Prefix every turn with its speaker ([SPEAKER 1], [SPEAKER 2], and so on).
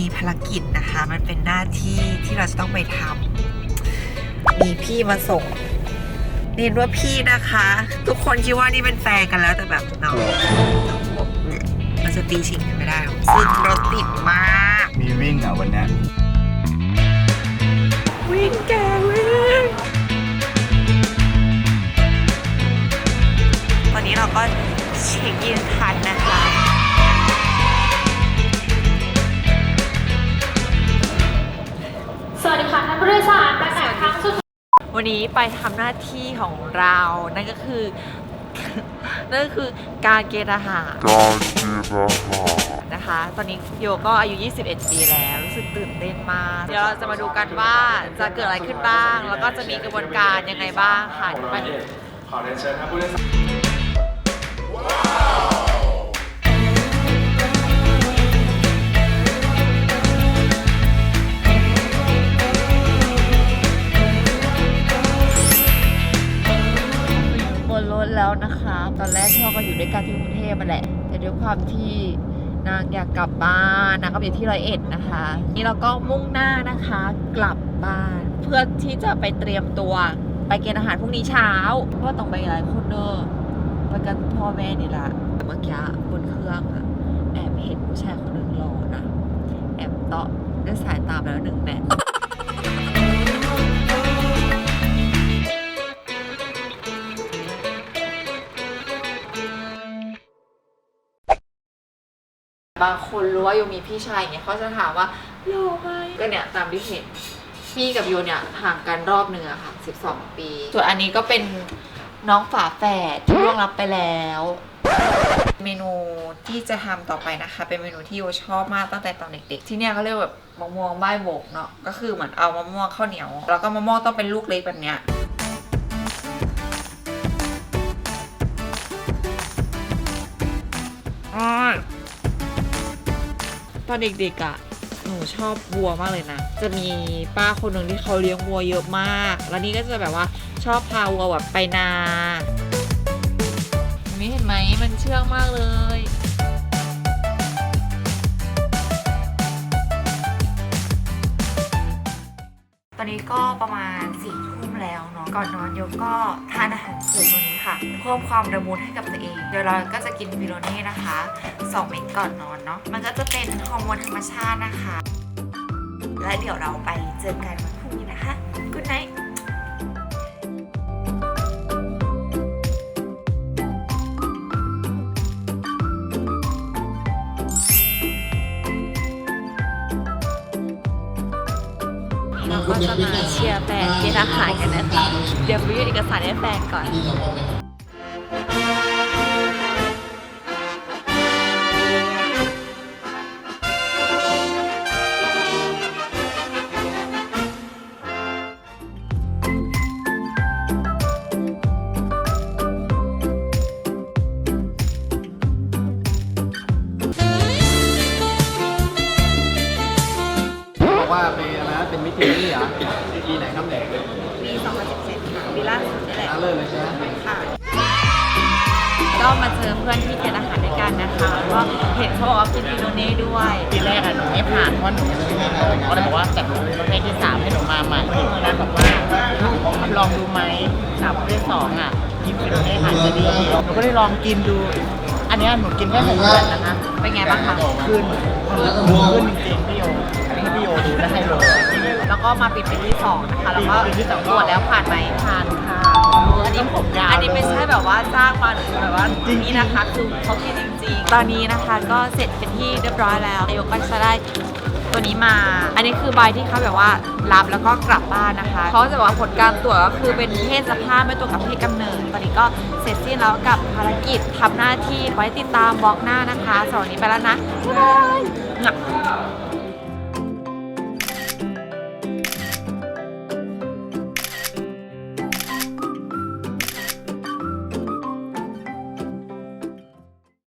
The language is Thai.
[SPEAKER 1] มีภารกิจนะคะ มันเป็นหน้าที่ที่เราจะต้องไปทำมีพี่มาส่งเรียนว่าพี่นะคะ ทุกคนคิดว่านี่เป็นแฟนกันแล้วแต่แบบเนาะมันจะตีชิงกันไม่ได้หรอกซึ่งรถติดมาก
[SPEAKER 2] มีวิ่งอะวันเนี้ย
[SPEAKER 1] วิ่งแกวิ่งตอนนี้เราก็เช็คอินทันนะคะ
[SPEAKER 3] วัน
[SPEAKER 1] นี้ไปทำหน้าที่ของเรา นั่นก็คือ นั่นก็คือการเกณฑ์ทหาร
[SPEAKER 4] การเกณฑ์ทหาร
[SPEAKER 1] นะคะ ตอนนี้โยก็อายุ 21 ปีแล้วรู้สึกตื่นเต้นมาก เดี๋ยวเราจะมาดูกันว่าจะเกิดอะไรขึ้นบ้าง แล้วก็จะมีกระบวนการยังไงบ้างค่ะเดี๋ยวไป
[SPEAKER 5] ขอเรียนเชิญท่านผู้โดยสาร
[SPEAKER 1] แล้วนะคะ ตอนแรกพ่อก็อยู่ด้วยกันที่กรุงเทพมาแหละ แต่ด้วยความที่นางอยากกลับบ้านนางก็อยู่ที่ร้อยเอ็ดนะคะ นี่เราก็มุ่งหน้านะคะกลับบ้านเพื่อที่จะไปเตรียมตัวไปเกณฑ์อาหารพรุ่งนี้เช้า เพราะต้องไปหลายคนเนอะไปกันพ่อแม่นี่ละเมื่อกี้บนเครื่องอะแอบเห็นผู้ชายคนหนึ่งรอนะ แอบเตาะด้วยสายตาไปแล้วหนึ่งแมท บางคนรู้ว่าโยมีพี่ชายอย่างเงี้ยเขาจะถามว่าโยไหมก็เนี่ยตามที่เห็นพี่กับโยเนี่ยห่างกันรอบหนึ่งอะค่ะ12 ปี ส่วนอันนี้ก็เป็นน้องฝาแฝดที่ล่วงรับไปแล้ว เมนูที่จะทำต่อไปนะคะ เป็นเมนูที่โยชอบมากตั้งแต่ตอนเด็ก ๆ ที่เนี่ยเขาเรียกแบบมะม่วงใบโบกเนาะก็คือเหมือนเอามะม่วงข้าวเหนียว แล้วก็มะม่วงต้องเป็นลูกเล็กแบบเนี้ย ตอนเด็กๆอะหนูชอบวัวมากเลยนะ จะมีป้าคนหนึ่งที่เขาเลี้ยงวัวเยอะมาก แล้วนี่ก็จะแบบว่าชอบพาวัวแบบไปนาไม่เห็นไหมมันเชื่องมากเลย อนนี้ก็ประมาณสี่ทุ่มแล้วเนาะ ก่อนนอนโยก็ทานอาหารเสริมตัวนี้ค่ะ เพิ่มความระมุนให้กับตัวเอง เดี๋ยวเราก็จะกินบิโรเน่นะคะ2เม็ดก่อนนอนเนาะ มันก็จะเป็นฮอร์โมนธรรมชาตินะคะ และเดี๋ยวเราไปเจอกันวันพรุ่งนี้นะคะ Good night เราก็จะมาเชียร์แฟนเกณฑ์ทหารกันนะคะ เดี๋ยวไปยื่นเอกสารให้แฟนก่อน
[SPEAKER 2] อะไรนะเป็นมิตินี่เหรอปีไหนครับเด็ก
[SPEAKER 1] มี2017ค่ะปีล่าสุดนี่แหละ
[SPEAKER 2] เลิศเลยใช่ไหม
[SPEAKER 1] ค่ะ ก็มาเจอเพื่อนที่เกณฑ์อาหารด้วยกันนะคะแล้วก็เห็นเขาบอกว่ากินฟิโลเน่ด้วย
[SPEAKER 6] ปีแรกอะหนูไม่ผ่านเพราะหนูเขาเลยบอกว่าจัดประเภทที่สามให้หนูมาใหม่ที่นั้บอกว่าลองดูไหมสาวประเภทสองอะกินฟิโลเน่อาจจะดีหนูก็เลยลองกินดู อันเนี้ยหนูกินแค่หกเดือนนะคะ
[SPEAKER 1] เป็นไงบ้างคะ
[SPEAKER 6] ขึ้นขึ้นจริงๆพี่โยอันนี้ให้พี่โยดูและให้เลย
[SPEAKER 1] แล้วก็มาปิดเป็นที่สองนะคะแล้วก็
[SPEAKER 6] ปีที่สอง
[SPEAKER 1] ตรวจแล้วผ่านไหม
[SPEAKER 6] ผ่านค่ะ
[SPEAKER 1] อันนี้
[SPEAKER 6] ผมยาว
[SPEAKER 1] อันนี้ไม่ใช่แบบว่าจ้างมาหรือแบบว่านี่นะคะคือเขาคิดจริงๆ ตอนนี้นะคะก็เสร็จเป็นที่เรียบร้อยแล้วนายกก็จะได้ตัวนี้มา อันนี้คือใบที่เขาแบบว่ารับแล้วก็กลับบ้านนะคะ เขาจะบอกว่าผลการตรวจก็คือเป็นเพศสภาพไม่ตรงกับเพศกำเนิด ตอนนี้ก็เสร็จสิ้นแล้วกับภารกิจทำหน้าที่ไว้ติดตามบล็อกหน้านะคะสำหรับวันนี้ไปแล้วนะบ๊ายบาย